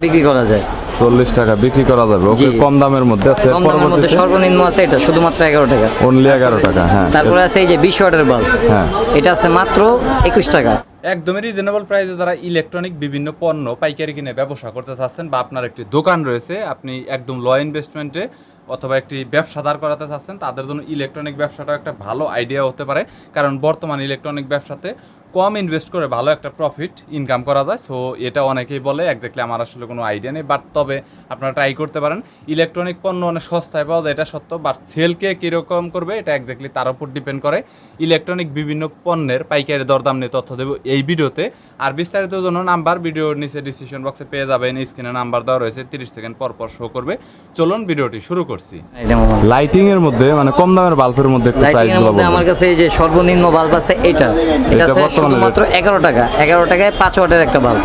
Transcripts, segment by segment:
বিক্রি করা যায়। চল্লিশ টাকা বিক্রি করা যাবে। ওকে কম দামের মধ্যে আছে কম দামের মধ্যে সর্বনিম্ন আছে এটা শুধুমাত্র এগারো টাকা। অনলি এগারো টাকা হ্যাঁ। তারপরে আছে এই যে বিশ ওয়াটের বাল্ব। হ্যাঁ। এটা আছে মাত্র একুশ টাকা। একদমই রিজনেবল প্রাইসে যারা ইলেকট্রনিক বিভিন্ন পণ্য পাইকারি কিনে ব্যবসা করতে চাচ্ছেন বা আপনার একটি দোকান রয়েছে আপনি একদম ল ইনভেস্টমেন্টে অথবা একটি ব্যবসা দাঁড় করাতে চাচ্ছেন তাদের জন্য ইলেকট্রনিক ব্যবসাটা একটা ভালো আইডিয়া হতে পারে। কারণ বর্তমান ইলেকট্রনিক ব্যবসাতে কম ইনভেস্ট করে ভালো একটা প্রফিট ইনকাম করা যায়। সো এটা অনেকেই বলে একজাক্টলি আমার আসলে কোনো আইডিয়া নেই বাট তবে আপনারা ট্রাই করতে পারেন। ইলেকট্রনিক পণ্য অনেক সস্তায় পাওয়া যায় এটা সত্য বাট সেলকে কীরকম করবে এটা একজাক্টলি তার উপর ডিপেন্ড করে। ইলেকট্রনিক বিভিন্ন পণ্যের পাইকারি দরদাম নিয়ে তথ্য দেবো এই ভিডিওতে। আর বিস্তারিত জন্য নাম্বার ভিডিওর নিচে ডিসক্রিপশন বক্সে পেয়ে যাবেন স্ক্রিনে নাম্বার দেওয়া রয়েছে তিরিশ সেকেন্ড পর পর শো করবে। চলুন ভিডিওটি শুরু করছি। লাইটিং এর মধ্যে মানে কম দামের বাল্বের মধ্যে আমার কাছে এই যে সর্বনিম্ন বাল্ব আছে এটা। এটা শুধুমাত্র এগারো টাকা। এগারো টাকায় পাঁচ ওয়াটের একটা বাল্ব।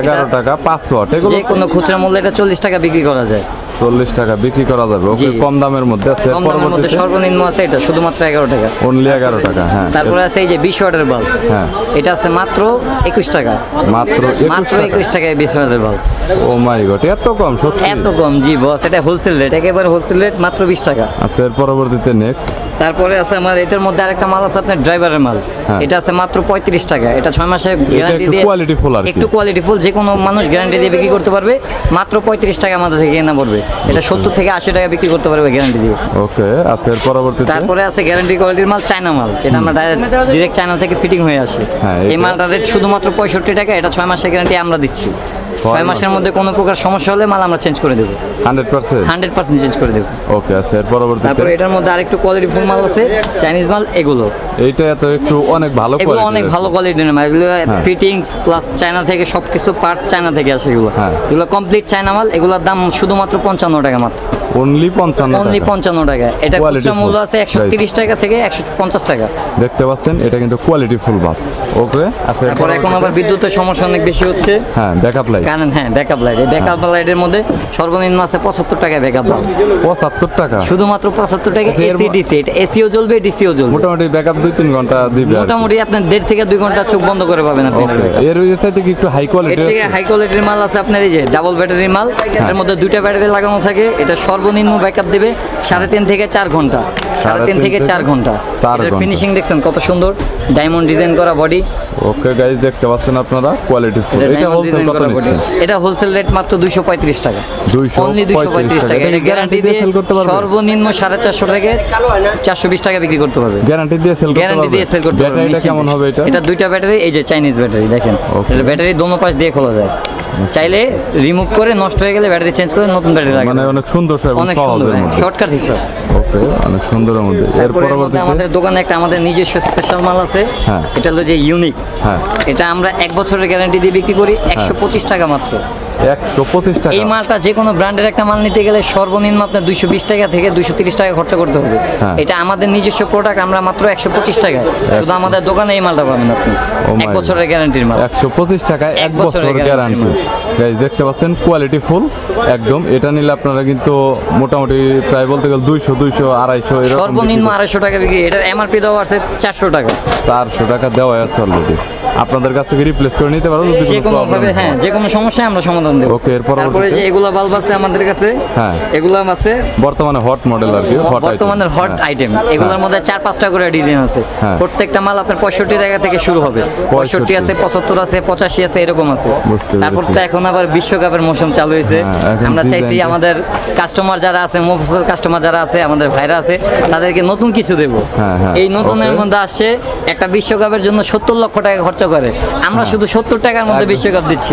এগারো টাকা পাঁচ ওয়াট। যে কোনো খুচরা মূল্যে এটা চল্লিশ টাকা বিক্রি করা যায়। চল্লিশ টাকা বিক্রি করা যাবে। ওকে কম দামের মধ্যে আছে। কম দামের মধ্যে সর্বনিম্ন আছে এটা শুধুমাত্র এগারো টাকা। অনলি এগারো টাকা হ্যাঁ। তারপরে আছে এই যে বিশ ওয়াটের বাল্ব। হ্যাঁ। এটা আছে মাত্র একুশ টাকা। মাত্র মাত্র একুশ টাকায় বিশ ওয়াটের বাল্ব। ও মাই গড এত কম সত্যি? এত কম জি বস এটা হোলসেল রেট একেবারে হোলসেল রেট মাত্র বিশ টাকা। আচ্ছা এর পরবর্তীতে নেক্সট তারপরে আছে আমার এটার মধ্যে আরেকটা মাল আছে আপনার ড্রাইভারের মাল। হ্যাঁ। এটা আছে মাত্র পঁয়ত্রিশ টাকা। এটা ছয় মাসের গ্যারান্টি একটু দিয়ে quality full আর কি। একটু কোয়ালিটি ফুল যে কোনো মানুষ গ্যারান্টি দিয়ে বিক্রি করতে পারবে। মাত্র পঁয়ত্রিশ টাকা আমাদের থেকে কেনা পড়বে এটা সত্তর থেকে আশি টাকা বিক্রি করতে পারবে গ্যারান্টি দিয়ে। ওকে আচ্ছা এর পরবর্তী তারপরে আছে গ্যারান্টি কোয়ালিটির মাল চায়না মাল যেটা আমরা ডিরেক্ট চায়না থেকে ফিটিং হয়ে আসে। হ্যাঁ, এই মালটার রেট শুধুমাত্র পঁয়ষট্টি টাকা এটা ছয় মাসের গ্যারান্টি আমরা দিচ্ছি। ছয় মাসের মধ্যে কোনো প্রকার সমস্যা হলে মাল আমরা চেঞ্জ করে দেবো। Hundred percent? Hundred percent change করে দেবো। ওকে এর পরবর্তীতে? তারপরে এটার মধ্যে আরেকটু কোয়ালিটি ফুল মাল আছে চাইনিজ মাল এগুলো। এইটা তো একটু অনেক ভালো এগুলো অনেক ভালো কোয়ালিটির মাল। এগুলো ফিটিংস প্লাস চায়না থেকে সব কিছু পার্টস চায়না থেকে আসে এগুলো। হ্যাঁ। এগুলো কমপ্লিট চায়না মাল এগুলোর দাম শুধুমাত্র পঞ্চান্ন টাকা মাত্র। অনলি পঞ্চান্ন অনলি পঞ্চান্ন টাকা। এটা খুচরা মূল্য আছে একশো তিরিশ টাকা থেকে একশো পঞ্চাশ টাকা। দেখতে পাচ্ছেন এটা কিন্তু কোয়ালিটি ফুল বাপ ওকে আচ্ছা তারপর এখন আবার বিদ্যুতের সমস্যা অনেক বেশি হচ্ছে। হ্যাঁ ব্যাকআপ লাইট কারণ হ্যাঁ ব্যাকআপ লাইট এই ব্যাকআপ লাইটের মধ্যে সর্বনিম্ন আছে পঁচাত্তর টাকা ব্যাকআপ লাইট পঁচাত্তর টাকা? শুধুমাত্র পঁচাত্তর টাকা এসি ডিসি এটা এসিও জ্বলবে ডিসিও জ্বলবে। মোটামুটি ব্যাকআপ দুই তিন ঘণ্টা দিবে মোটামুটি আপনার দেড় থেকে দুই ঘণ্টা চোখ বন্ধ করে পাবেন আপনি। এর ওই সাইডে কি একটু হাই এর থেকে হাই কোয়ালিটির মাল আছে আপনার এই যে ডাবল ব্যাটারি মাল। হ্যাঁ। এর মধ্যে দুইটা ব্যাটারি লাগানো থাকে। এটা সর্বনিম্ন ব্যাকআপ দিবে সাড়ে থেকে চার ঘণ্টা। সাড়ে তিন থেকে চার ঘণ্টা। চার ফিনিশিং দেখছেন কত সুন্দর। ডায়মন্ড ডিজাইন করা বডি ওকে গাইজ দেখতে পাচ্ছেন আপনারা? কোয়ালিটি ফুল এটা হোলসেল কত নিচ্ছেন এটা হোলসেল রেট মাত্র দুইশো পঁয়ত্রিশ টাকা। 235 অনলি দুইশো পঁয়ত্রিশ টাকা। এটা গ্যারান্টি দিয়ে করতে পারবে? সর্বনিম্ন থেকে টাকা বিক্রি করতে পারবে। গ্যারান্টি দিয়ে সেল করতে গ্যারান্টি দিয়ে সেল করতে পারবে ব্যাটারিটা কেমন হবে এটা? এটা দুইটা ব্যাটারি এই যে চাইনিজ ব্যাটারি দেখেন। এটা ব্যাটারি দোনো পাশ দিয়ে খোলা যায়। চাইলে রিমুভ করে নষ্ট হয়ে গেলে ব্যাটারি চেঞ্জ করে নতুন ব্যাটারি লাগে মানে অনেক সুন্দর অনেক সুন্দর শর্টকাট হিসাব। ওকে অনেক এর পরবর্তীতে? আমাদের দোকানে একটা আমাদের নিজস্ব স্পেশাল মাল আছে। হ্যাঁ। এটা হলো যে ইউনিক হ্যাঁ। এটা আমরা এক বছরের গ্যারান্টি দিয়ে বিক্রি করি একশো পঁচিশ টাকা মাত্র একশো পঁচিশ টাকা। এই মালটা যে কোনো ব্র্যান্ডের একটা মাল নিতে গেলে সর্বনিম্ন আপনার দুইশো বিশ টাকা থেকে দুইশো তিরিশ টাকা খরচা করতে হবে। হ্যাঁ। এটা আমাদের নিজস্ব প্রোডাক্ট আমরা মাত্র একশো পঁচিশ টাকা শুধু আমাদের দোকানে এই মালটা পাবেন আপনি। Oh এক বছরের গ্যারান্টির মাল। একশো পঁচিশ টাকায় এক বছরের গ্যারান্টি গাইজ দেখতে পাচ্ছেন কোয়ালিটি ফুল একদম। এটা নিলে আপনারা কিন্তু মোটামুটি প্রায় বলতে গেলে দুইশো দুইশো আড়াইশো সর্বনিম্ন আড়াইশো টাকা বিক্রি। এটার এমআরপি দেওয়া আছে চারশো টাকা। চারশো টাকা দেওয়া আছে অলরেডি আপনাদের কাছ থেকে রিপ্লেস করে নিতে পারো যে কোনো হ্যাঁ। যে কোনো সমস্যায় আমরা সমাধান দেবো। Okay, এর পরবর্তীতে? তারপরে যে এগুলা বাল্ব আছে আমাদের কাছে হ্যাঁ। এগুলা আছে। বর্তমানে হট মডেল আর কি হট বর্তমানের হট আইটেম এগুলোর মধ্যে চার পাঁচটা করে ডিজাইন আছে। হ্যাঁ। প্রত্যেকটা মাল আপনার পঁয়ষট্টি টাকা থেকে শুরু হবে। পঁয়ষট্টি। আছে পঁচাত্তর আছে পঁচাশি আছে এরকম আছে। তারপর তো এখন আবার বিশ্বকাপের মৌসুম চালু হয়েছে। হ্যাঁ, আমরা চাইছি আমাদের কাস্টমার যারা আছে মুফসল কাস্টমার যারা আছে আমাদের ভাইরা আছে তাদেরকে নতুন কিছু দেব। হ্যাঁ, এই নতুনের মধ্যে আসছে একটা বিশ্বকাপের জন্য সত্তর লক্ষ টাকা খরচা করে। আমরা শুধু সত্তর টাকার মধ্যে বিশ্বকাপ দিচ্ছি।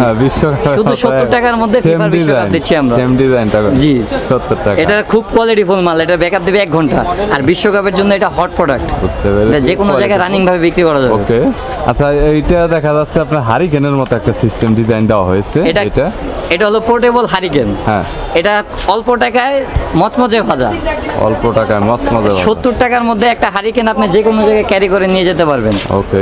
শুধু 70 টাকার মধ্যে FIFA বিশ্বকাপ দিচ্ছি আমরা। সেম ডিজাইনটা জি। সত্তর টাকা। এটার খুব কোয়ালিটিফুল মাল এটা ব্যাকআপ দেবে এক ঘণ্টা। আর বিশ্বকাপের জন্য এটা হট প্রোডাক্ট বুঝতে পেরেছি। যে কোনো জায়গায় রানিং ভাবে বিক্রি করা যাবে। ওকে আচ্ছা এইটা দেখা যাচ্ছে আপনার হারিকেনের মতো একটা সিস্টেম ডিজাইন দেওয়া হয়েছে এটা এটা? এটা হলো পোর্টেবল হারিকেন হ্যাঁ। এটা অল্প টাকায় মচমচে ভাজা। অল্প টাকায় মাছ মজা সত্তর টাকার মধ্যে একটা হারিকেন আপনি যে কোনো জায়গায় ক্যারি করে নিয়ে যেতে পারবেন। ওকে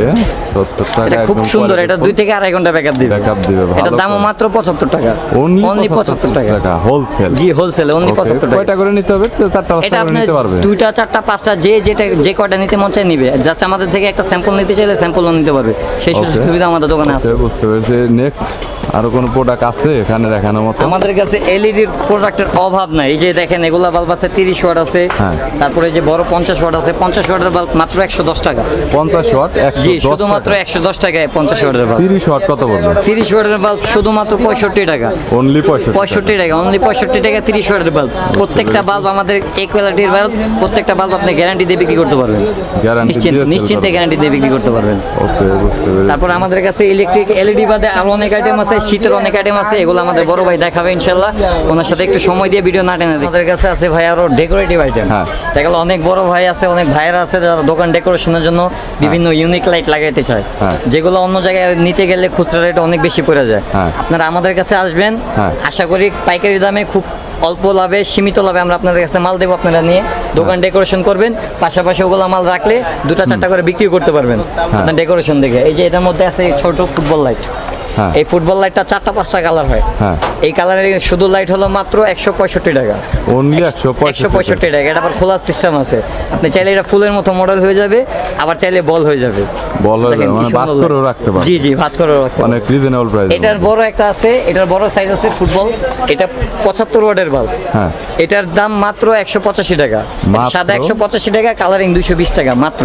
সত্তর টাকা খুব সুন্দর এটা দুই থেকে আড়াই ঘণ্টা ব্যাকআপ দিবে। Backup দিবে, এটার দামও মাত্র পঁচাত্তর টাকা। অনলি অনলি পঁচাত্তর টাকা। হোলসেল জি হোলসেল অনলি পঁচাত্তর টাকা। কয়টা করে নিতে হবে? চারটা পাঁচটা করে নিতে পারবে। দুইটা চারটা পাঁচটা যে যেটা যে কয়টা নিতে মন চায় নিবে। জাস্ট আমাদের থেকে একটা স্যাম্পল নিতে চাইলে স্যাম্পলও নিতে পারবে। সেই সুযোগ সুবিধা আমাদের দোকানে আছে। বুঝতে পেরেছি। নেক্সট আরও কোনো প্রোডাক্ট আছে এখানে দেখানোর মতো? আমাদের কাছে এলইডির প্রোডাক্টের অভাব নাই। এই যে দেখেন এগুলা বাল্ব আছে তিরিশ ওয়াট আছে। হ্যাঁ। তারপরে যে বড় পঞ্চাশ ওয়াট আছে পঞ্চাশ ওয়াটের বাল্ব মাত্র একশো দশ টাকা। পঞ্চাশ ওয়াট একশো জি শুধুমাত্র টাকা। একশো দশ টাকায় পঞ্চাশ ওয়াটের বাল্ব তিরিশ ওয়াট কত পড়বে? তিরিশ ওয়াটের বাল্ব শুধুমাত্র পঁয়ষট্টি টাকা। অনলি পঁয়ষট্টি পঁয়ষট্টি টাকা অনলি পঁয়ষট্টি টাকা তিরিশ ওয়াটের বাল্ব প্রত্যেকটা বাল্ব আমাদের এই কোয়ালিটির বাল্ব প্রত্যেকটা বাল্ব আপনি গ্যারান্টি দিয়ে বিক্রি করতে পারবেন। Guarantee নিশ্চিন্ত দিয়ে sell নিশ্চিন্তে গ্যারান্টি দিয়ে বিক্রি করতে পারবেন। ওকে বুঝতে পেরেছি। তারপর আমাদের কাছে ইলেকট্রিক এলইডি বাদে আরও অনেক আইটেম আছে শীতের অনেক আইটেম আছে এগুলো আমাদের বড় ভাই দেখাবে ইনশাল্লাহ। ওনার সাথে একটু সময় দিয়ে ভিডিও না টেনে আমাদের কাছে আছে ভাই আরও ডেকোরেটিভ আইটেম হ্যাঁ। দেখা গেলো অনেক বড় ভাই আছে অনেক ভাইয়েরা আছে যারা দোকান ডেকোরেশনের জন্য বিভিন্ন ইউনিক লাইট লাগাইতে চায়। হ্যাঁ। যেগুলো অন্য জায়গায় নিতে গেলে খুচরা রেট অনেক বেশি পড়ে যায়। হ্যাঁ। আপনারা আমাদের কাছে আসবেন। হ্যাঁ। আশা করি পাইকারি দামে খুব অল্প লাভে সীমিত লাভে আমরা আপনাদের কাছে মাল দেবো আপনারা নিয়ে। দোকান ডেকোরেশন করবেন পাশাপাশি ওগুলো মাল রাখলে দুটা চারটা করে বিক্রি করতে পারবেন। আপনার ডেকোরেশন দেখে। এই যে এটার মধ্যে আছে ছোট ফুটবল লাইট। হ্যাঁ এই ফুটবল লাইটটা চারটা পাঁচটা কালার হয়। হ্যাঁ। এই কালারের শুধু লাইট হলো মাত্র একশো পঁয়ষট্টি টাকা। অনলি একশো পঁয়ষট্টি টাকা। এটা আবার খোলার সিস্টেম আছে। আপনি চাইলে এটা ফুলের মতো মডেল হয়ে যাবে আবার চাইলে বল হয়ে যাবে। বল হয়ে যাবে, মানে করেও রাখতে জি জি ভাজ করে রাখতে। অনেক রিজনেবল প্রাইস এটার বড় একটা আছে এটার বড় সাইজ আছে ফুটবল এটা পঁচাত্তর ওয়াটের বাল্ব হ্যাঁ। এটার দাম মাত্র একশো পঁচাশি টাকা। এটা সাদা একশো পঁচাশি টাকা কালারিং দুইশো বিশ টাকা মাত্র।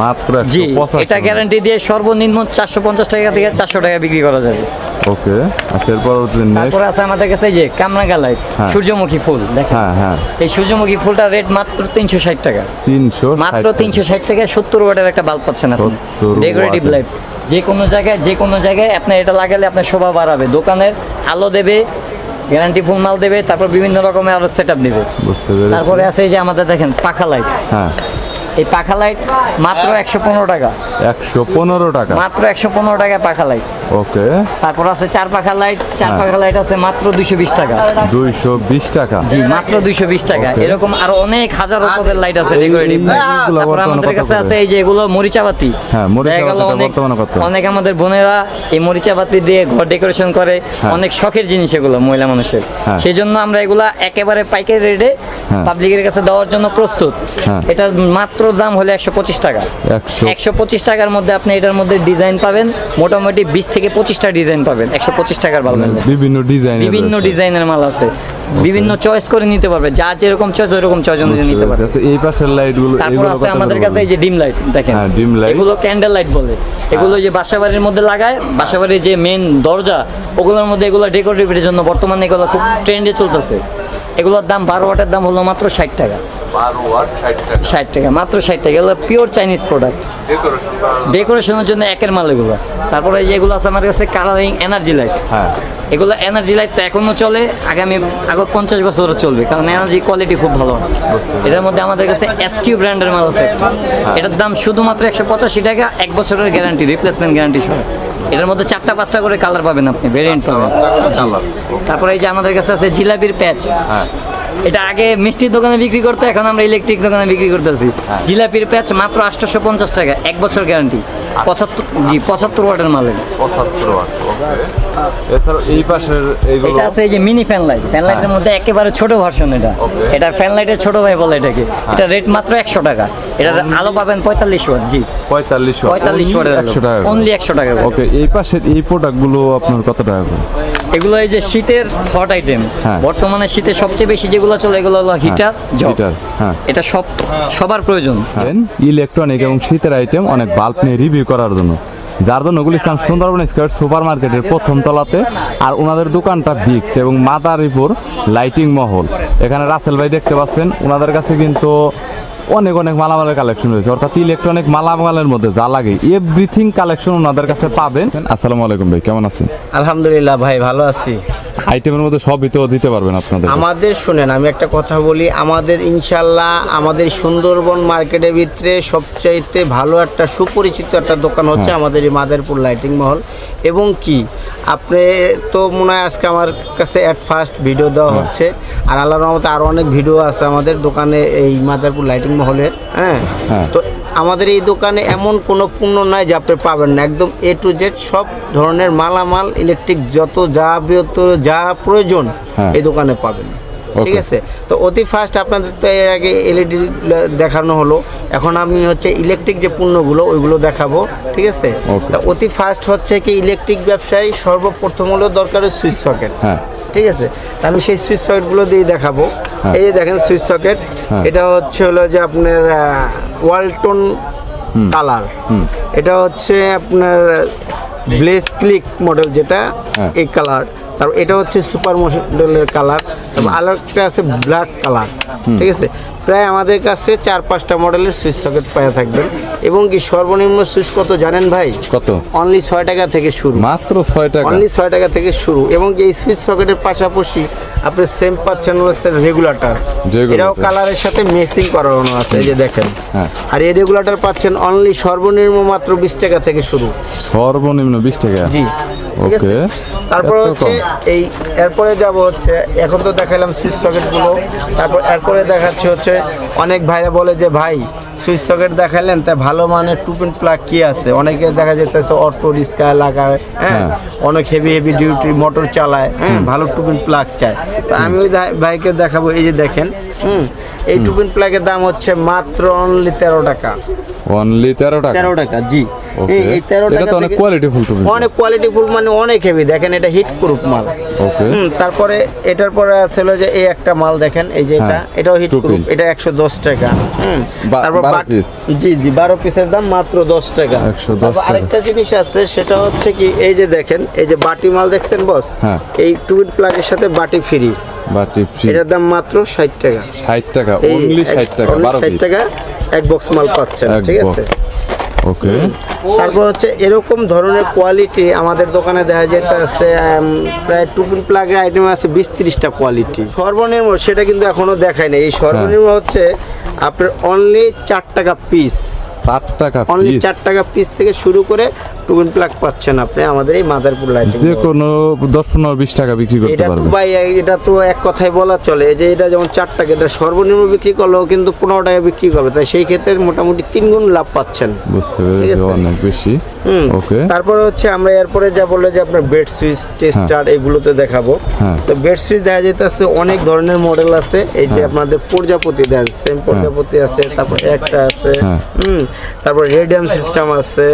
মাত্র জি এটা গ্যারান্টি দিয়ে সর্বনিম্ন চারশো পঞ্চাশ টাকা থেকে চারশো টাকা বিক্রি করা যাবে। ওকে আচ্ছা এর পরবর্তীতে নেক্সট তারপরে আছে আমাদের কাছে এই যে কামরাঙ্গা লাইট হ্যাঁ। সূর্যমুখী ফুল দেখেন। হ্যাঁ হ্যাঁ। এই সূর্যমুখী ফুলটার রেট মাত্র তিনশো ষাট টাকা। তিনশো মাত্র তিনশো ষাট থেকে সত্তর ওয়াটের একটা বাল্ব পাচ্ছেন আপনি। ডেকোরেটিভ লাইট যে কোনো জায়গায় যে কোনো জায়গায় আপনার এটা লাগালে আপনার শোভা বাড়াবে। দোকানের আলো দেবে গ্যারান্টি ফুল মাল দেবে তারপর বিভিন্ন রকমের আরও সেট আপ দেবে তারপরে আছে এই যে আমাদের দেখেন পাখা লাইট হ্যাঁ। এই পাখা লাইট মাত্র একশো পনেরো টাকা। একশো পনেরো টাকা? মাত্র একশো পনেরো টাকা পাখা লাইট ওকে। তারপর আছে চার পাখা লাইট চার হ্যাঁ। পাখা লাইট আছে মাত্র দুইশো বিশ টাকা। দুইশো বিশ টাকা? জি মাত্র দুইশো বিশ টাকা। এরকম আরও অনেক হাজারো পদের লাইট আছে ডেকোরেটিভ তারপর আমাদের কাছে আছে এই যে এগুলো মরিচাবাতি। হ্যাঁ, অনেক আমাদের বোনেরা এই মরিচাবাতি দিয়ে ঘর ডেকোরেশন করে। হ্যাঁ। অনেক শখের জিনিস এগুলো মহিলা মানুষের। সেই জন্য আমরা এগুলা একেবারে পাইকারি রেটে। পাবলিকের কাছে দেওয়ার জন্য প্রস্তুত। হ্যাঁ। এটার মাত্র দাম হলো একশো পঁচিশ টাকা। একশো পঁচিশ টাকার মধ্যে আপনি এটার মধ্যে ডিজাইন পাবেন মোটামুটি বিশ থেকে পঁচিশটা ডিজাইন পাবেন একশো পঁচিশ টাকার বাল্বের মধ্যে। বিভিন্ন ডিজাইন বিভিন্ন ডিজাইনের মাল আছে। বিভিন্ন চয়েস করে নিতে পারবে যার যেরকম চয়েস ওইরকম চয়েস অনুযায়ী নিতে পারবে। আচ্ছা, এই পাশের লাইটগুলো তারপর আছে আমাদের কাছে এই যে ডিম লাইট দেখেন। হ্যাঁ, dim light। এগুলো ক্যান্ডেল লাইট বলে। এগুলো যে বাসাবাড়ির মধ্যে লাগায় বাসাবাড়ির যে মেন দরজা ওগুলোর মধ্যে এগুলো ডেকোরেটিভের জন্য বর্তমানে এগুলো খুব ট্রেন্ডে চলতেছে। এগুলোর দাম বারো ওয়াটের দাম হলো মাত্র ষাট টাকা। ষাট টাকা। মাত্র ষাট টাকা। এগুলো পিওর চাইনিজ প্রোডাক্ট ডেকোরেশনের জন্য একের মাল এগুলো। তারপরে এই যে আছে আমার কাছে কালারিং এনার্জি লাইট হ্যাঁ। এগুলো এনার্জি লাইট তো এখনও চলে আগামী আগত পঞ্চাশ বছর চলবে। কারণ এনার্জি কোয়ালিটি খুব ভালো। এটার মধ্যে আমাদের কাছে এসকিউ ব্র্যান্ডের মাল আছে এটার দাম শুধুমাত্র একশো পঁচাশি টাকা এক বছরের গ্যারান্টি রিপ্লেসমেন্ট গ্যারান্টি সহ। এটার মধ্যে চারটা পাঁচটা করে কালার পাবেন আপনি ভেরিয়েন্ট পাবেন। তারপরে এই যে আমাদের কাছে আছে জিলাপির প্যাচ হ্যাঁ। এটা আগে মিষ্টির দোকানে বিক্রি করতে এখন আমরা ইলেকট্রিক দোকানে বিক্রি করতেছি। জিলাপির প্যাচ মাত্র আটশোশো পঞ্চাশ টাকা এক বছর গ্যারান্টি পঁচাত্তর জি পঁচাত্তর ওয়াটের মাল পঁচাত্তর ওয়াট এছাড়া এই পাশের এটা আছে এই যে মিনি ফ্যান লাইট ফ্যান লাইটের মধ্যে একেবারে ছোট ভার্সন এটা। এটা ফ্যান লাইটের ছোট ভাই বলে এটাকে। এটা রেট মাত্র একশো টাকা। এটার আলো পাবেন পঁয়তাল্লিশ ওয়াট জি। পঁয়তাল্লিশ ওয়াট পঁয়তাল্লিশ একশো টাকা অনলি একশো টাকা ওকে এই পাশের এই প্রোডাক্টগুলো আপনার কত টাকা এগুলো এই যে শীতের হট আইটেম হ্যাঁ। বর্তমানে শীতে সবচেয়ে বেশি যেগুলো চলে এগুলো হলো হিটার জব হিটার হ্যাঁ। এটা সব সবার প্রয়োজন। ইলেকট্রনিক এবং শীতের আইটেম অনেক বাল্ব নিয়ে রিভিউ করার জন্য। যার জন্য গুলিস্তান সুন্দরবন স্কোয়ার সুপার মার্কেটের প্রথম তলাতে আর ওনাদের দোকানটা বিক্সড এবং মাদারীপুর লাইটিং মহল। এখানে রাসেল ভাই দেখতে পাচ্ছেন ওনাদের কাছে কিন্তু অনেক অনেক মালামালের কালেকশন রয়েছে। অর্থাৎ ইলেকট্রনিক মালামালের মধ্যে যা লাগে এভরিথিং কালেকশন ওনাদের কাছে পাবেন। আসসালামু আলাইকুম ভাই কেমন আছেন? আলহামদুলিল্লাহ ভাই ভালো আছি। আইটেমের মধ্যে সবই তো দিতে পারবেন আপনাদের। আমাদের শুনেন আমি একটা কথা বলি আমাদের ইনশাল্লাহ আমাদের সুন্দরবন মার্কেটের ভিতরে সবচাইতে ভালো একটা সুপরিচিত একটা দোকান হচ্ছে আমাদের এই মাদারপুর লাইটিং মহল এবং কি? আপনি তো মনে হয় আজকে আমার কাছে অ্যাট ফার্স্ট ভিডিও দেওয়া হচ্ছে। আর আল্লাহর রহমতে আরও অনেক ভিডিও আছে আমাদের দোকানে এই মাদারপুর লাইটিং মহলের হ্যাঁ? হ্যাঁ। তো আমাদের এই দোকানে এমন কোনো পণ্য নয় যে আপনি পাবেন না। একদম এ টু জেড সব ধরনের মালামাল ইলেকট্রিক যত যা বৃহত্ত যা প্রয়োজন হ্যাঁ। এই দোকানে পাবেন। ঠিক আছে? তো অতি ফার্স্ট আপনাদের তো এর আগে এলইডি দেখানো হলো। এখন আমি হচ্ছে ইলেকট্রিক যে পণ্যগুলো ওইগুলো দেখাবো ঠিক আছে? তা অতি ফার্স্ট হচ্ছে কি ইলেকট্রিক ব্যবসায়ী সর্বপ্রথম হলো দরকার সুইচ সকেট হ্যাঁ। ঠিক আছে? তা আমি সেই সুইচ সকেটগুলো দিয়ে দেখাবো। হ্যাঁ। এই যে দেখেন সুইচ সকেট হ্যাঁ। এটা হচ্ছে হলো যে আপনার ওয়ালটন কালার এটা হচ্ছে আপনার ব্লেস ক্লিক মডেল যেটা। এই কালার তারপর এটা হচ্ছে সুপার মডেলের কালার তারপর আরেকটা আছে ব্ল্যাক কালার ঠিক আছে? প্রায় আমাদের কাছে চার পাঁচটা মডেলের সুইচ সকেট পাওয়া থাকবেন এবং কি সর্বনিম্ন সুইচ কত জানেন ভাই? কত? অনলি ছয় টাকা থেকে শুরু। মাত্র ছয় টাকা। অনলি ছয় টাকা থেকে শুরু। এবং এই সুইচ সকেটের পাশাপাশি আপনি সেম পাচ্ছেন হচ্ছে রেগুলেটর। এটাও কালারের সাথে মেসিং করানো আছে এই যে দেখেন। হ্যাঁ। আর এই রেগুলেটর পাচ্ছেন অনলি সর্বনিম্ন মাত্র বিশ টাকা থেকে শুরু। সর্বনিম্ন বিশ টাকা। জি। ঠিক আছে? তারপর হচ্ছে এই এরপরে যাব হচ্ছে এখন তো দেখালাম সুইচ সকেটগুলো তারপর এরপরে দেখাচ্ছি হচ্ছে অনেক ভাইরা বলে যে ভাই সুইচ সকেট দেখালেন তা ভালো মানের টুপিন প্লাগ কি আছে? অনেকে দেখা যেতেছে অটো রিক্সা লাগায় হ্যাঁ? হ্যাঁ। অনেক হেভি হেভি ডিউটি মোটর চালায় হ্যাঁ? ভালো টুপিন প্লাগ চায়। তো আমি ওই ভাইকে দেখাবো এই যে দেখেন হুম? এই টুপিন প্লাগের দাম হচ্ছে মাত্র অনলি তেরো টাকা। অনলি তেরো টাকা? তেরো টাকা জি। এই- তেরো টাকা অনেক কোয়ালিটি ফুল অনেক কোয়ালিটি ফুল মানে অনেক হেভি দেখেন এটা হিট প্রুফ মাল। ওকে তারপরে এটার পরে আছে যে এই একটা মাল দেখেন এই যে এটা হ্যাঁ, এটাও হিট প্রুফ এটা একশো দশ টাকা হুম। তারপর। জি জি বারো পিসের দাম মাত্র দশ টাকা। 110 তারপর টাকা। আরেকটা জিনিস আছে সেটা হচ্ছে কি এই যে দেখেন এই যে বাটি মাল দেখছেন বস? হ্যাঁ। এই টুইট প্লাগের সাথে বাটি ফ্রি বা টিপসি এটার দাম মাত্র ষাট টাকা। ষাট টাকা অনলি ষাট টাকা বারো 60 টাকা এক বক্স মাল পাচ্ছেন ঠিক আছে? ওকে তারপর হচ্ছে এরকম ধরনের কোয়ালিটি আমাদের দোকানে দেখা যেতে আছে প্রায় টুপিন প্লাগের আইটেম আছে বিশ ত্রিশটা কোয়ালিটি সর্বনিম্ন সেটা কিন্তু এখনও দেখায় নাই। এই সর্বনিম্ন হচ্ছে আপনার অনলি চার টাকা পিস চার টাকা অনলি চার টাকা পিস থেকে শুরু করে টুপিন প্লাগ পাচ্ছেন আপনি আমাদের এই মাদারপুর লাইটিং যে কোনো দশ পনেরো বিশ টাকা বিক্রি করতে এটা তো ভাই এটা তো এক কথায় বলা চলে যে এটা যেমন চার টাকা এটা সর্বনিম্ন বিক্রি করলেও কিন্তু পনেরো টাকা বিক্রি করবে তাই সেই ক্ষেত্রে মোটামুটি তিন গুণ লাভ পাচ্ছেন। বুঝতে পেরেছি অনেক বেশি। ওকে তারপরে হচ্ছে আমরা এরপরে যা বললে যে আপনার বেড সুইচ টেস্টার এগুলোতে দেখাবো। হ্যাঁ। তো বেড সুইচ দেখা যেতেছে অনেক ধরনের মডেল আছে। এই যে হ্যাঁ। আপনাদের প্রজাপতি দেন সেম প্রজাপতি আছে তারপর একটা আছে। হ্যাঁ। হুম। তারপর রেডিয়াম সিস্টেম আছে।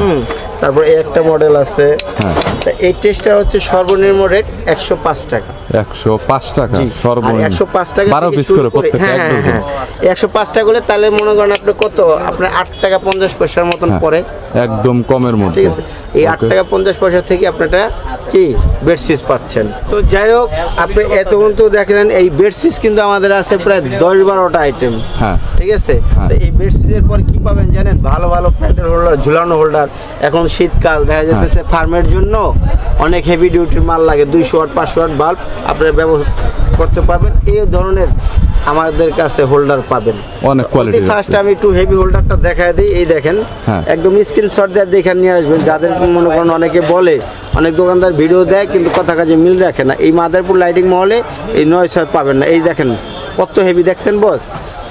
হুম। তারপর এই একটা মডেল আছে। হ্যাঁ। এই টেস্টটা হচ্ছে সর্বনিম্ন রেট একশো পাঁচ টাকা। একশো পাঁচ টাকা সর্বনিম্ন। একশো পাঁচ টাকা বারো পিস করে প্রত্যেকটা হ্যাঁ হ্যাঁ। হ্যাঁ। একশো পাঁচ টাকা হলে তাহলে মনে করেন আপনি কত? আপনার আট টাকা পঞ্চাশ পয়সার মতন হ্যাঁ, পড়ে। একদম কমের মধ্যে। ঠিক আছে। এই আট টাকা পঞ্চাশ পয়সা থেকে আপনারা কি বেডশিট পাচ্ছেন? তো যাই হোক আপনি এতক্ষণ তো দেখলেন এই বেডশিট কিন্তু আমাদের আছে প্রায় দশ বারোটা আইটেম হ্যাঁ। ঠিক আছে? হ্যাঁ। তো এই বেডশিটের পর কি পাবেন জানেন? ভালো ভালো প্যান্টের হোল্ডার ঝুলানো হোল্ডার এখন শীতকাল দেখা যাচ্ছে ফার্মের জন্য অনেক হেভি ডিউটির মাল লাগে দুইশো ওয়াট পাঁচশো ওয়াট বাল্ব আপনারা ব্যবহার করতে পারবেন। এই ধরনের আমাদের কাছে হোল্ডার পাবেন। অনেক কোয়ালিটি ফার্স্ট আমি একটু হেভি হোল্ডারটা দেখায় দিই এই দেখেন। হ্যাঁ। একদম স্ক্রিনশট দিয়ে দেখে নিয়ে আসবেন। যাদের মনে করেন অনেকে বলে অনেক দোকানদার ভিডিও দেয় কিন্তু কথা কাজে মিল রাখে না। এই মাদারপুর লাইটিং মহলে এই নয় ছয় পাবেন না। এই দেখেন কত হেভি দেখছেন বস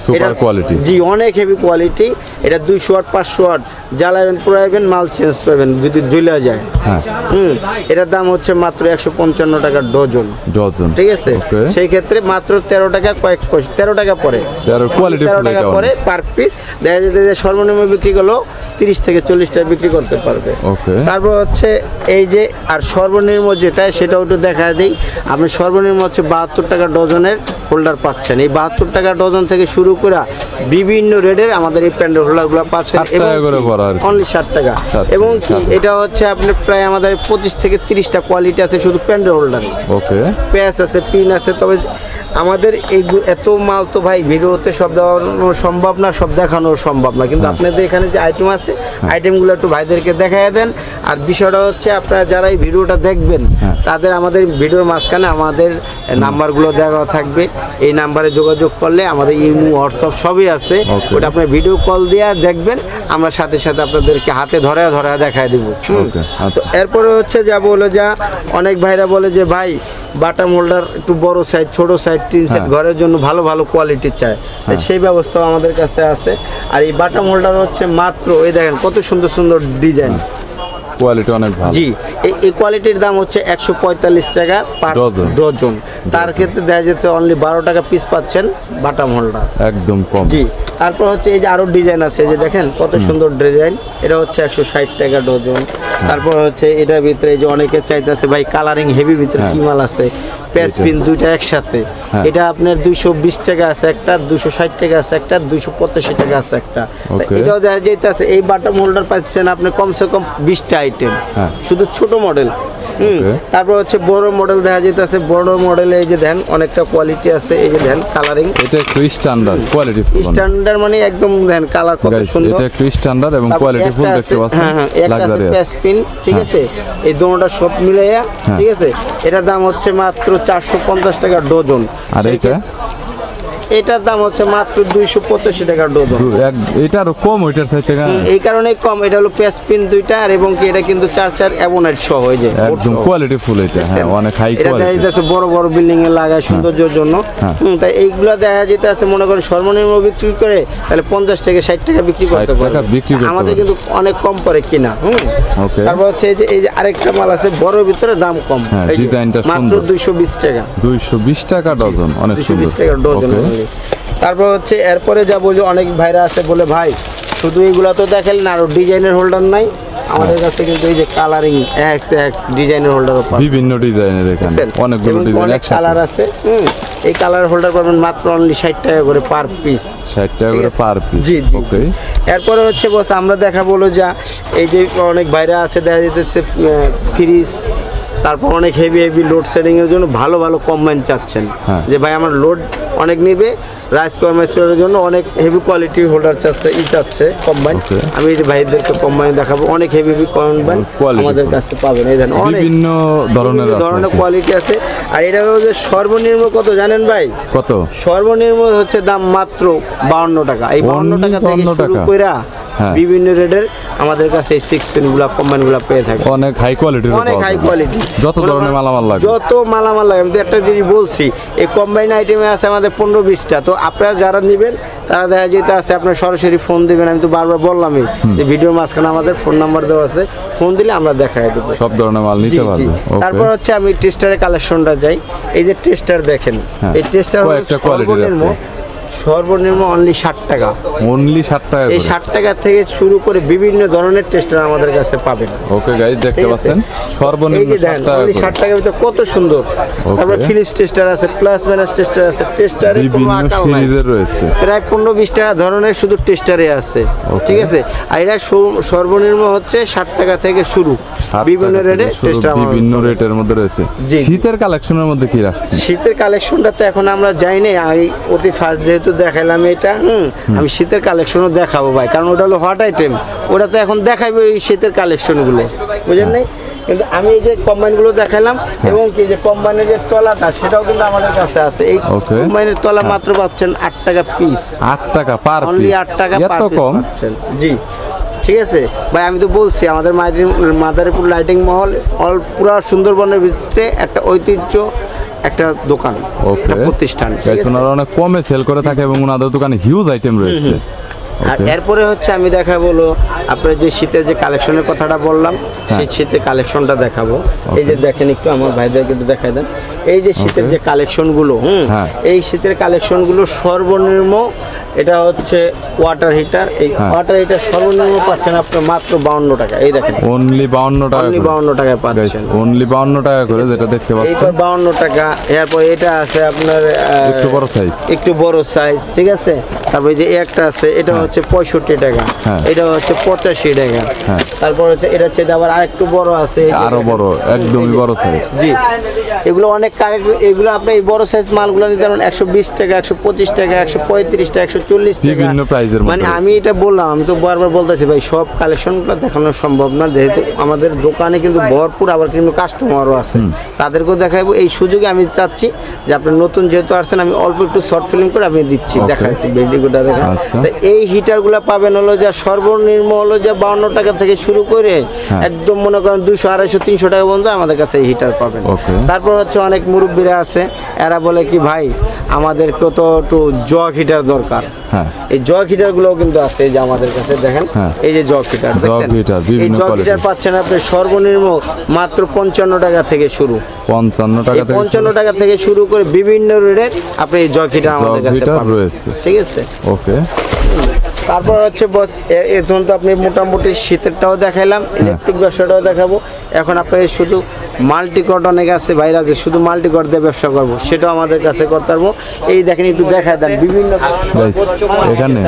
Super কোয়ালিটি জি অনেক হেভি কোয়ালিটি এটা দুইশো ওয়াট পাঁচশো ওয়াট জ্বালাবেন পুরাইবেন মাল চেঞ্জ পাবেন যদি জ্বলে যায়। হ্যাঁ। হুম এটার দাম হচ্ছে মাত্র একশো পঞ্চান্ন টাকা ডজন। ডজন। ঠিক আছে? সেই ক্ষেত্রে মাত্র তেরো টাকা কয়েক পয়সা তেরো টাকা পরে। তেরো কোয়ালিটি তেরো টাকা পড়ে পরে পার পিস দেখা যেতে যে সর্বনিম্ন বিক্রি করল তিরিশ থেকে চল্লিশ টাকা বিক্রি করতে পারবে. তারপর হচ্ছে এই যে আর সর্বনিম্ন যেটা সেটাও একটু দেখা দিই। আপনি সর্বনিম্ন হচ্ছে বাহাত্তর টাকা ডজনের হোল্ডার পাচ্ছেন। এই বাহাত্তর টাকা ডজন থেকে শুরু করে বিভিন্ন রেডের আমাদের এই প্যান্ডেল হোল্ডারগুলো পাচ্ছেন 60 টাকা করে পড়া অনলি ষাট টাকা। এবং কি এটা হচ্ছে আপনি প্রায় আমাদের পঁচিশ থেকে তিরিশটা কোয়ালিটি আছে শুধু প্যান্ডেল হোল্ডার। ওকে। প্যাচ আছে পিন আছে তবে আমাদের এই এত মাল তো ভাই ভিডিওতে সব দেওয়ানো সম্ভব না সব দেখানো সম্ভব না। কিন্তু আপনাদের এখানে যে আইটেম আছে আইটেমগুলো একটু ভাইদেরকে দেখাই দেন। আর বিষয়টা হচ্ছে আপনারা যারা এই ভিডিওটা দেখবেন তাদের আমাদের ভিডিওর মাঝখানে আমাদের নাম্বারগুলো দেওয়া থাকবে। এই নাম্বারে যোগাযোগ করলে আমাদের ইমো হোয়াটসঅ্যাপ সবই আছে। ওটা আপনার ভিডিও কল দিয়ে দেখবেন আমরা সাথে সাথে আপনাদেরকে হাতে ধরে ধরে দেখায় দেবো। তো আচ্ছা। এরপরে হচ্ছে যা বলে যা অনেক ভাইরা বলে যে ভাই বাটাম হোল্ডার একটু বড় সাইজ ছোট সাইজ তিন সেট হ্যাঁ। ঘরের জন্য ভালো ভালো কোয়ালিটির চায়। সেই ব্যবস্থাও আমাদের কাছে আছে। আর এই বাটাম হোল্ডার হচ্ছে মাত্র এই দেখেন কত সুন্দর সুন্দর ডিজাইন কোয়ালিটি অনেক ভালো। জি এই এই কোয়ালিটির দাম হচ্ছে একশো পঁয়তাল্লিশ টাকা পার ডজন। তার ক্ষেত্রে দেখা যাচ্ছে অনলি বারো টাকা পিস পাচ্ছেন বাটাম হোল্ডার একদম কম। জি তারপর হচ্ছে এই যে আরও ডিজাইন আছে যে দেখেন কত সুন্দর ডিজাইন এটা হচ্ছে একশো ষাট টাকা ডজন তারপর হচ্ছে এটার ভিতরে যে অনেকে চাইতেছে ভাই কালারিং হেভি ভিতরে কি মাল আছে? প্যাচ পিন দুইটা একসাথে। হ্যাঁ। এটা আপনার দুইশো বিশ টাকা আছে একটা দুশো ষাট টাকা আছে একটা দুইশো পঁচাশি টাকা আছে একটা। এটাও দেখা যাইতেছে এই বাটাম হোল্ডার পাচ্ছেন আপনি কমসে কম বিশটা আইটেম হ্যাঁ। শুধু ছোট মডেল. তারপর হচ্ছে বড় মডেল দেখা যাইতেছে বড় মডেলে এই যে দেন অনেকটা কোয়ালিটি আছে এই যে দেন কালারিং এটা একটু স্ট্যান্ডার্ড কোয়ালিটি স্ট্যান্ডার্ড মানে। একদম দেন কালার কত সুন্দর। এটা একটু স্ট্যান্ডার্ড এবং কোয়ালিটি ফুল দেখতে পাচ্ছেন হ্যাঁ হ্যাঁ একটা আছে প্যাসপিন ঠিক আছে? এই দোনোটা সব মিলাইয়া ঠিক আছে? এটার দাম হচ্ছে মাত্র চারশো পঞ্চাশ টাকা ডজন। আর এটা এটার দাম হচ্ছে মাত্র দুইশো পঁচাশি টাকা ডজন। দু- এটা কম ওইটার সাইড থেকে এই কারণে কম এটা হলো প্যাসপিন দুইটা আর এবং কি এটা কিন্তু চার চার অ্যাবোনাইট সহ হয়ে যায় একদম কোয়ালিটি ফুল এটা হ্যাঁ অনেক হাই এটা দেখা কোয়ালিটি বড় বড় বিল্ডিং এ লাগায় সৌন্দর্যের জন্য। হ্যাঁ। তাই এইগুলো দেখা যেতে আছে মনে করেন সর্বনিম্ন বিক্রি করে তাহলে পঞ্চাশ থেকে ষাট টাকা বিক্রি করতে 60 পারবে। টাকা বিক্রি করতে আমাদের কিন্তু অনেক কম পরে কিনা হুম। তারপর হচ্ছে এই যে এই যে আরেকটা মাল আছে বড় ভিতরে দাম কম। হ্যাঁ, মাত্র দুইশো বিশ টাকা। দুইশো বিশ টাকা ডজন অনেক দুইশো বিশ টাকা ডজন। Okay. তারপর হচ্ছে এরপরে যা বলি অনেক ভাইরা আছে বলে ভাই শুধু এইগুলা তো দেখেন না আরও ডিজাইনের হোল্ডার নাই। আমাদের কাছে কিন্তু এই যে কালারিং এক এক ডিজাইনের হোল্ডার বিভিন্ন ডিজাইনের এখানে? অনেকগুলো ডিজাইন এক কালার আছে হুম? এই কালার হোল্ডার পাবেন মাত্র অনলি ষাট টাকা করে পার পিস ষাট টাকা করে পার পিস জি জি ওকে। এরপরে হচ্ছে বস আমরা দেখা বলো যা এই যে অনেক বাইরে আছে দেখা যেতেছে ফ্রিজ তারপর অনেক হেভি হেভি লোড শেডিংয়ের জন্য ভালো ভালো কম্বাইন চাচ্ছেন হ্যাঁ। যে ভাই আমার লোড অনেক নিবে রাইস কমাইস করার জন্য অনেক হেভি কোয়ালিটি হোল্ডার চাচ্ছে ই চাচ্ছে কম্বাইন আমি এই যে ভাইদেরকে কম্বাইন দেখাবো অনেক হেভি হেভি কম্বাইন আমাদের কাছে পাবেন। এই অনেক বিভিন্ন ধরনের ধরনের কোয়ালিটি আছে। আর এটা যে সর্বনিম্ন কত জানেন ভাই? কত? সর্বনিম্ন হচ্ছে দাম মাত্র বাউন্ন টাকা। এই বাউন্ন টাকা থেকে শুরু? কইরা হ্যাঁ। বিভিন্ন রেডের আমাদের কাছে এই সিক্স পেনগুলা কম্বাইনগুলা পেয়ে থাকে অনেক হাই কোয়ালিটির অনেক হাই কোয়ালিটি যত ধরনের মালামাল লাগে। যত মালামাল লাগে আমি তো একটা জিনিস বলছি এই কম্বাইন আইটেমে আছে আমাদের পনেরো বিশটা তো আপনারা যারা নেবেন তারা দেখা যেতে আছে আপনার সরাসরি ফোন দিবেন আমি তো বারবার বললামই যে ভিডিওর মাঝখানে আমাদের ফোন নাম্বার দেওয়া আছে ফোন দিলে আমরা দেখাই দেবো। সব ধরনের মাল নিতে পারব। তারপর হচ্ছে আমি টেস্টারের কালেকশনটা যাই। এই যে টেস্টার দেখেন হ্যাঁ। এই টেস্টার হচ্ছে সর্বনিম্ন। সর্বনিম্ন অনলি ষাট টাকা। অনলি ষাট টাকা এই ষাট টাকা থেকে শুরু করে বিভিন্ন ধরনের টেস্টার আমাদের কাছে পাবেন। ওকে গাইজ দেখতে পাচ্ছেন? সর্বনিম্ন অনলি ষাট টাকার ভিতরে কত সুন্দর। তারপরে ফিলিপস টেস্টার আছে প্লাস মাইনাস টেস্টার আছে টেস্টারে সিরিজের রয়েছে। প্রায় পনেরো বিশ টাকা ধরনের শুধু টেস্টারে আছে. ঠিক আছে? আর এটা সর্বনিম্ন হচ্ছে ষাট টাকা থেকে শুরু। বিভিন্ন রেটে টেস্টার বিভিন্ন রেটের মধ্যে রয়েছে। শীতের কালেকশনের মধ্যে কি রাখছি শীতের কালেকশনটা তো এখন আমরা যাই নাই অতি ফার্স্ট যেহেতু দেখাইলাম এটা হুম আমি শীতের কালেকশনও দেখাবো ভাই কারণ ওটা হলো হট আইটেম ওটা তো এখন দেখাইবে ওই শীতের কালেকশনগুলো বুঝলেন নাই? কিন্তু আমি এই যে কম্বাইনগুলো দেখালাম এবং কি যে কম্বাইনের যে তলাটা সেটাও কিন্তু আমাদের কাছে আছে। এই. কম্বাইনের তলা মাত্র পাচ্ছেন আট টাকা পিস আট টাকা পার অনলি পিস আট টাকা কম? পাচ্ছেন। জি। ঠিক আছে? ভাই আমি তো বলছি আমাদের মাদারীপুর মাদারীপুর লাইটিং মহল অল পুরা সুন্দরবনের ভিতরে একটা ঐতিহ্য একটা দোকান একটা প্রতিষ্ঠান। ওনারা অনেক কমে সেল করে থাকে এবং ওনাদের দোকানে হিউজ আইটেম রয়েছে। আর এরপরে হচ্ছে আমি দেখাবো আপনার যে শীতের যে কালেকশনের কথাটা বললাম হ্যাঁ। সেই শীতের কালেকশনটা দেখাবো। এই যে দেখেন একটু আমার ভাইদেরকে কিন্তু দেখাই দেন। এই যে শীতের যে কালেকশনগুলো হুম হ্যাঁ। এই শীতের কালেকশনগুলো সর্বনিম্ন এটা হচ্ছে ওয়াটার হিটার এই হ্যাঁ। ওয়াটার হিটার সর্বনিম্ন পাচ্ছেন আপনার মাত্র বাউন্ন টাকা। এই দেখেন। অনলি বাউন্ন টাকা অনলি বাউন্ন টাকায় পাচ্ছেন। অনলি বাউন্ন টাকা করে যেটা দেখতে পাচ্ছেন। বাউন্ন টাকা এরপর এটা আছে আপনার একটু বড় সাইজ একটু বড় সাইজ ঠিক আছে? তারপর এই যে একটা আছে এটা হচ্ছে পঁয়ষট্টি টাকা। হ্যাঁ। এটা হচ্ছে পঁচাশি টাকা। হ্যাঁ। তারপর হচ্ছে এটা হচ্ছে আবার আরেকটু বড় আছে আরও বড় একদমই বড় সাইজ জি। এগুলো অনেক কালেক্ট এগুলো আপনি এই বড় সাইজ মালগুলো পারেন একশো বিশ টাকা একশো পঁচিশ টাকা একশো পঁয়ত্রিশ টাকা একশো চল্লিশ টাকা। বিভিন্ন প্রাইজের মানে আমি এটা বললাম আমি তো বারবার বলতেছি ভাই সব কালেকশনগুলো দেখানো সম্ভব না যেহেতু আমাদের দোকানে কিন্তু ভরপুর আবার কিন্তু কাস্টমারও আছে। তাদেরকেও দেখাবো এই সুযোগে আমি চাচ্ছি যে আপনি নতুন যেহেতু আসছেন আমি অল্প একটু শর্ট ফিল্ম করে আমি দিচ্ছি. দেখাচ্ছি বেডিগুটা দেখেন। আচ্ছা। তো এই হিটারগুলো পাবেন হলো যে সর্বনিম্ন হলো যে বাউন্ন টাকা থেকে শুরু করে হ্যাঁ। একদম মনে করেন দুশো আড়াইশো তিনশো টাকা পর্যন্ত আমাদের কাছে এই হিটার পাবেন। তারপর হচ্ছে অনেক মুরব্বীরা আছে এরা বলে কি ভাই আমাদেরকে তো একটু জগ হিটার দরকার। হ্যাঁ। এই জগ হিটার গুলোও কিন্তু আছে এই যে আমাদের কাছে দেখেন হ্যাঁ। এই যে জগ হিটার এই বিভিন্ন জগ হিটার পাচ্ছেন আপনি সর্বনিম্ন মাত্র পঞ্চান্ন টাকা থেকে শুরু। পঞ্চান্ন টাকা থেকে পঞ্চান্ন টাকা থেকে শুরু করে বিভিন্ন রেটের আপনি এই জগ হিটার আমাদের কাছে পাবেন। রয়েছে। ঠিক আছে? ওকে। তারপর হচ্ছে বস এখন তো আপনি মোটামুটি শীতেরটাও দেখাইলাম ইলেকট্রিক ব্যবসাটাও দেখাবো। এখন আপনার শুধু মাল্টি কট অনেক আছে ভাইরা যে শুধু মাল্টি কট দিয়ে ব্যবসা করব সেটাও আমাদের কাছে করতে পারব। এই দেখেন একটু দেখায় দেন বিভিন্ন এখানে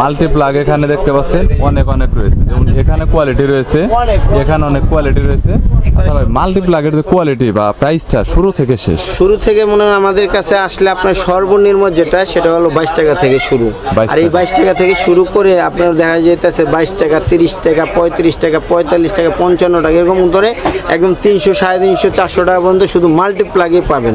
মাল্টি প্লাগ এখানে দেখতে পাচ্ছেন অনেক অনেক রয়েছে। যেমন এখানে কোয়ালিটি রয়েছে এখানে অনেক কোয়ালিটি রয়েছে। আচ্ছা মাল্টি প্লাগের যে কোয়ালিটি বা প্রাইসটা শুরু থেকে শেষ? শুরু থেকে মনে হয় আমাদের কাছে আসলে আপনার সর্বনিম্ন যেটা সেটা হলো বাইশ টাকা থেকে শুরু। 22 আর এই বাইশ টাকা থেকে শুরু করে আপনার দেখা যাইতেছে বাইশ টাকা তিরিশ টাকা পঁয়ত্রিশ টাকা পঁয়তাল্লিশ টাকা পঞ্চান্ন টাকা এরকম ধরে একদম তিনশো সাড়ে তিনশো চারশো টাকা পর্যন্ত শুধু মাল্টিপ্লাগে পাবেন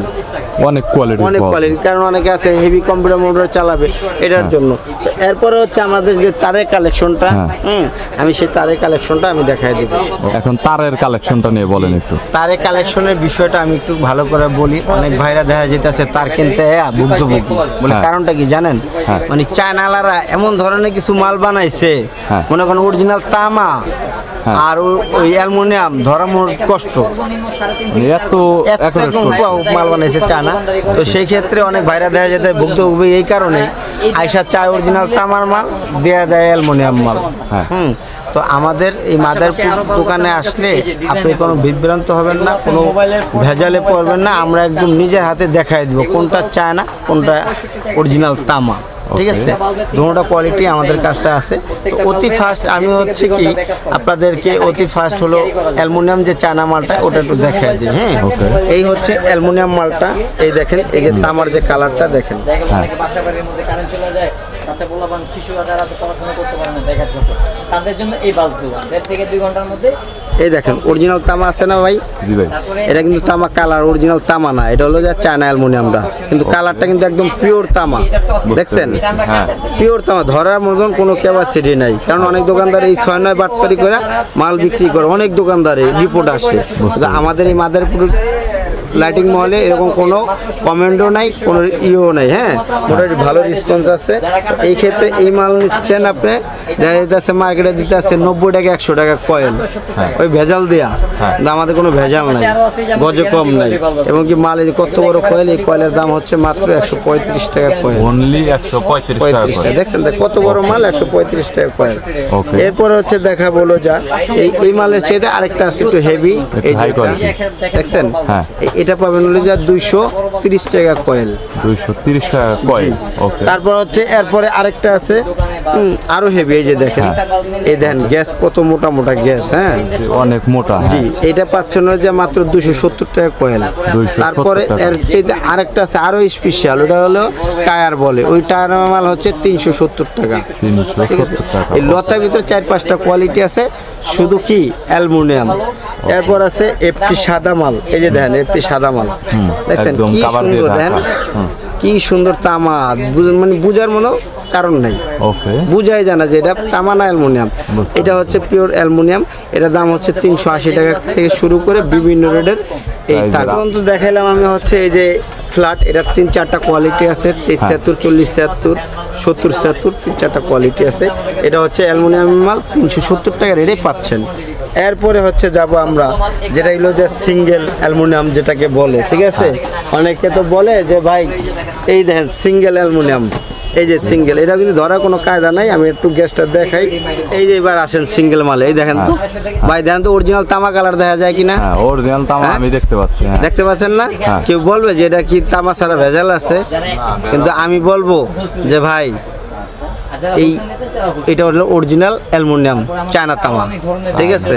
অনেক কোয়ালিটি অনেক কোয়ালিটি কারণ অনেকে আছে হেভি কম্পিউটার মোটর চালাবে এটার জন্য তো এরপরে হচ্ছে আমাদের যে তারের কালেকশনটা হ্যাঁ। হুম আমি সেই তারের কালেকশনটা আমি দেখাই দিব এখন তারের কালেকশনটা নিয়ে বলেন একটু তারের কালেকশনের বিষয়টা আমি একটু ভালো করে বলি অনেক ভাইরা দেখা যেতেছে তার কিনতে ভুক্তভোগী বলে হ্যাঁ। কারণটা কি জানেন হ্যাঁ। মানে চায়নালারা এমন ধরনের কিছু মাল বানাইছে হ্যাঁ। মনে করেন অরিজিনাল তামা হ্যাঁ। আর ওই- অ্যালুমিনিয়াম ধরা মোর কষ্ট। এত। মাল বানাইছে চায়না। তো সেই ক্ষেত্রে অনেক ভাইরা দেখা যেতে ভুক্তভোগী এই কারণে আইসা চা অরিজিনাল তামার মাল দেয়া দেয় অ্যালুমিনিয়াম মাল। হ্যাঁ। হুম। তো আমাদের এই মাদারপুর দোকানে আসলে আপনি কোনো বিভ্রান্ত হবেন না কোনো ভেজালে পড়বেন না। আমরা একদম নিজের হাতে দেখাই দিব কোনটা চায় না কোনটা অরিজিনাল তামা। ঠিক আছে? দুটোটা কোয়ালিটি আমাদের কাছে আছে। তো অতি ফাস্ট আমি হচ্ছে কি আপনাদেরকে অতি ফাস্ট হলো অ্যালমোনিয়াম যে চায়না মালটা ওটা একটু দেখা দিই হ্যাঁ? এই হচ্ছে অ্যালমোনিয়াম মালটা এই দেখেন এই যে তামার যে কালারটা দেখেন। হ্যাঁ। বাচ্চা পোলাপান শিশুরা যারা আছে পড়াশোনা করতে পারে না দেখার জন্য তাদের জন্য এই বাল্বগুলো দেড় থেকে দুই ঘণ্টার মধ্যে এই দেখেন অরিজিনাল তামা আছে না ভাই? জি ভাই। এটা কিন্তু তামা কালার অরিজিনাল তামা না। এটা হলো যে চায়না অ্যালুমিনিয়ামটা কিন্তু কালারটা কিন্তু একদম পিওর তামা। দেখছেন? হ্যাঁ। পিওর তামা। ধরার মতন কোনো ক্যাপাসিটি নাই। কারণ অনেক দোকানদার এই ছয় নয় বাটপারি করে মাল বিক্রি করে। অনেক দোকানদারে রিপোর্ট আসে। আমাদের এই মাদারপুর লাইটিং মহলে এরকম কোনো কমেন্টও নাই কোনো ইও নাই হ্যাঁ? মোটামুটি ভালো রেসপন্স আছে। এই ক্ষেত্রে এই মাল নিচ্ছেন আপনি দেখা মার্কেটে দিতে আছে নব্বই টাকা একশো টাকা কয়েন ওই ভেজাল দেয়া। আমাদের কোনো ভেজাল নাই গজে কম নাই। এবং কি মাল এই কত বড় কয়েল এই কয়েলের দাম হচ্ছে মাত্র একশো পঁয়ত্রিশ টাকা কয়েল অনলি একশো পঁয়ত্রিশ টাকা দেখছেন দেখ কত বড় মাল একশো পঁয়ত্রিশ টাকা কয়েল Okay. এরপরে হচ্ছে দেখা বলো যা এই এই মালের চাইতে আরেকটা আছে একটু হেভি এই। দেখছেন? হ্যাঁ। এটা পাবেন হলো যা দুইশো তিরিশ টাকা কয়েল। দুইশো তিরিশ টাকা কয়েল ওকে। তারপর হচ্ছে এরপরে আরেকটা আছে আরও হেভি এই যে দেখেন। এই দেখেন গ্যাস কত মোটা মোটা গ্যাস হ্যাঁ? অনেক মোটা জি এটা পাচ্ছেন যে মাত্র দুশো সত্তর টাকা কয়েল। তারপরে এর চাইতে আরেকটা আছে আরও স্পেশাল ওটা হলো টায়ার বলে। ওই টায়ার মাল হচ্ছে তিনশো সত্তর টাকা। এই লতার ভিতরে চার পাঁচটা কোয়ালিটি আছে শুধু কি? অ্যালুমিনিয়াম। এরপর আছে এফটি সাদা মাল। এই যে দেখেন এফটি সাদা মাল। দেখছেন কি সুন্দর দেখেন? কি সুন্দর তামা মানে বুঝার মতো কারণ নাই। ওকে। বুঝাই জানা যে এটা তামা না অ্যালুমিনিয়াম এটা হচ্ছে পিওর অ্যালুমিনিয়াম। এটার দাম হচ্ছে তিনশো আশি টাকা থেকে শুরু করে বিভিন্ন রেটের এই Price এর তো দেখাইলাম আমি হচ্ছে এই যে ফ্ল্যাট। এটার তিন চারটা কোয়ালিটি আছে তেইশ ছিয়াত্তর চল্লিশ ছিয়াত্তর সত্তর ছিয়াত্তর তিন চারটা কোয়ালিটি আছে। এটা হচ্ছে অ্যালুমিনিয়াম মাল তিনশো সত্তর টাকা রেটে পাচ্ছেন। এরপরে হচ্ছে যাব আমরা যেটা হলো যে সিঙ্গেল অ্যালুমিনিয়াম যেটাকে বলে ঠিক আছে? অনেকে তো বলে যে ভাই এই দেখেন সিঙ্গেল অ্যালুমিনিয়াম এই যে সিঙ্গেল এটা কিন্তু ধরার কোনো কায়দা নাই আমি একটু গ্যাসটা দেখাই। এই যে এবার আসেন সিঙ্গেল মালে এই দেখেন তো। ভাই দেখেন তো অরিজিনাল তামা কালার দেখা যায় কিনা? হ্যাঁ অরিজিনাল তামা হ্যাঁ? আমি দেখতে পাচ্ছি হ্যাঁ। দেখতে পাচ্ছেন না? হ্যাঁ। কেউ বলবে যে এটা কি তামা ছাড়া ভেজাল আছে? কিন্তু আমি বলব যে ভাই এই এটা হলো অরিজিনাল অ্যালমোনিয়াম চায়না তামা। ঠিক আছে?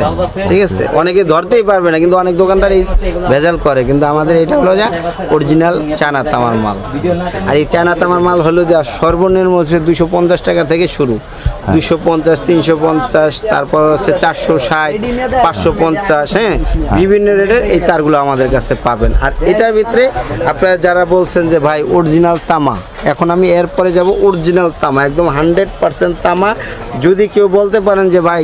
ঠিক আছে? অনেকে ধরতেই পারবে না কিন্তু অনেক দোকানদার এই ভেজাল করে। কিন্তু আমাদের এটা হলো যা অরিজিনাল চায়না তামার মাল। আর এই চায়না তামার মাল হলো যা সর্বনিম্ন হচ্ছে দুশো পঞ্চাশ টাকা থেকে শুরু। দুশো পঞ্চাশ তিনশো পঞ্চাশ তারপর হচ্ছে চারশো ষাট পাঁচশো পঞ্চাশ হ্যাঁ? বিভিন্ন রেটের এই তারগুলো আমাদের কাছে পাবেন। আর এটার ভিতরে আপনারা যারা বলছেন যে ভাই অরিজিনাল তামা। এখন আমি এরপরে যাব অরিজিনাল তামা একদম হান্ড্রেড পার্সেন্ট তামা। যদি কেউ বলতে পারেন যে ভাই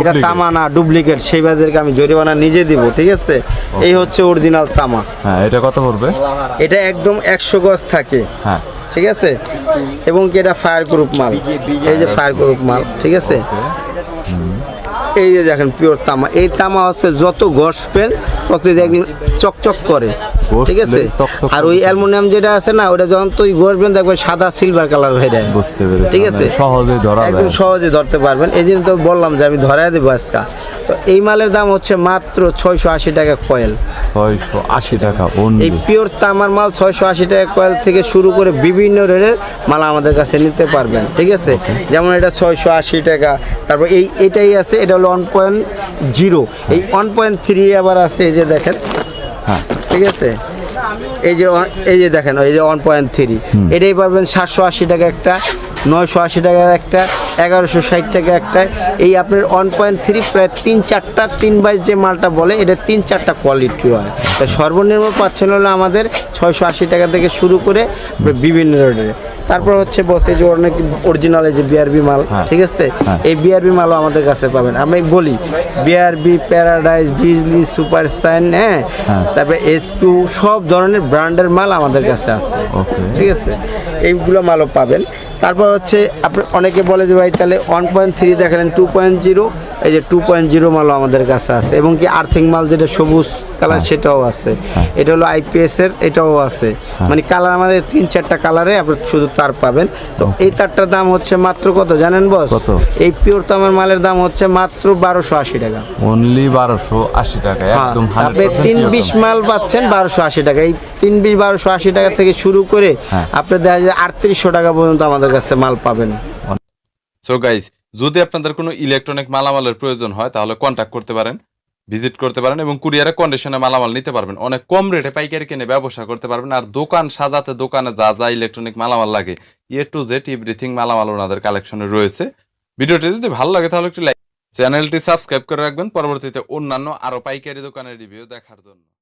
এটা তামা না ডুপ্লিকেট সেই বাদেরকে আমি জরিমানা নিজে দিব ঠিক আছে? এই হচ্ছে অরিজিনাল তামা। হ্যাঁ এটা কত পড়বে? এটা একদম একশো গজ থাকে। হ্যাঁ। ঠিক আছে? এবং কি এটা ফায়ার গ্রুপ মাল? এই যে ফায়ার গ্রুপ মাল ঠিক আছে? এই যে দেখেন পিওর তামা। এই তামা হচ্ছে যত ঘষবেন তত একদিন চকচক করে ঠিক আছে? আর ওই অ্যালুমিনিয়াম যেটা আছে না ওটা যখন তুই ঘষবেন দেখবেন সাদা সিলভার কালার হয়ে যায়। বুঝতে পেরেছি ঠিক আছে? মানে সহজে ধরা একদম সহজে ধরতে পারবেন। এই জন্য তো বললাম যে আমি ধরাই দেবো আজকে। তো এই মালের দাম হচ্ছে মাত্র ছয়শো আশি টাকা কয়েল। ছয়শো আশি টাকা এই পিওর তামার মাল ছয়শো আশি টাকা কয়েল থেকে শুরু করে বিভিন্ন রেটের মাল আমাদের কাছে নিতে পারবেন ঠিক আছে? যেমন এটা ছয়শো আশি টাকা তারপর এই এটাই আছে এটা হলো ওয়ান পয়েন্ট জিরো এই ওয়ান পয়েন্ট থ্রি আবার আছে এই যে দেখেন হ্যাঁ। ঠিক আছে? এই যে এই যে দেখেন এই যে ওয়ান পয়েন্ট থ্রি এটাই পারবেন সাতশো আশি টাকা একটা নয়শো আশি টাকা একটা এগারোশো ষাট থেকে একটা এই আপনার ওয়ান পয়েন্ট থ্রি প্রায় তিন চারটা, তিন বাইশ যে মালটা বলে, এটা তিন চারটা কোয়ালিটি হয়। তাই সর্বনিম্ন পাচ্ছেন হলো আমাদের ছয়শো আশি টাকা থেকে শুরু করে বিভিন্ন রেটে তারপর হচ্ছে বসে যে অনেক অরিজিনাল এই যে বিআরবি মাল হ্যাঁ। ঠিক আছে হ্যাঁ। এই বিআরবি মালও আমাদের কাছে পাবেন আমি বলি BRB paradise Bijli super sign হ্যাঁ। তারপরে এসকিউ সব ধরনের ব্র্যান্ডের মাল আমাদের কাছে আছে. ঠিক আছে এইগুলো মালও পাবেন তারপর হচ্ছে আপনি অনেকে বলে যে ভাই তাহলে ওয়ান পয়েন্ট থ্রি দেখালেন টু পয়েন্ট জিরো এই যে টু পয়েন্ট জিরো মালও আমাদের কাছে আছে। এবং কি আর্থিং মাল যেটা সবুজ কালার সেটাও আছে। এটা হলো আইপিএস এর এটাও আছে। মানে কালার আমাদের তিন চারটা কালারে আপনি শুধু তার পাবেন। তো এই তারটার দাম হচ্ছে মাত্র কত জানেন বস কত? এই পিওর তামার মালের দাম হচ্ছে মাত্র বারোশো আশি টাকা। অনলি বারোশো আশি টাকা একদম হ্যাঁ, আপনি তিন বিশ মাল পাচ্ছেন বারোশো আশি টাকা। এই তিন বিশ বারোশো আশি টাকা থেকে শুরু করে হ্যাঁ। আপনি দেখা যায় আটত্রিশশো টাকা পর্যন্ত আমাদের কাছে মাল পাবেন। সো গাইজ যদি আপনাদের কোনো ইলেকট্রনিক মালামালের প্রয়োজন হয়, তাহলে কন্ট্যাক্ট করতে পারেন ভিজিট করতে পারেন এবং কুরিয়ারে কন্ডিশনে মালামাল নিতে পারবেন। অনেক কম রেটে পাইকারি কিনে ব্যবসা করতে পারবেন আর দোকান সাজাতে দোকানে যা যা ইলেকট্রনিক মালামাল লাগে এ টু জেড এভরিথিং মালামাল ওনাদের কালেকশনে রয়েছে। ভিডিওটি যদি ভালো লাগে, তাহলে একটু লাইক চ্যানেলটি সাবস্ক্রাইব করে রাখবেন। পরবর্তীতে অন্যান্য আরও পাইকারি দোকানের রিভিউ দেখার জন্য।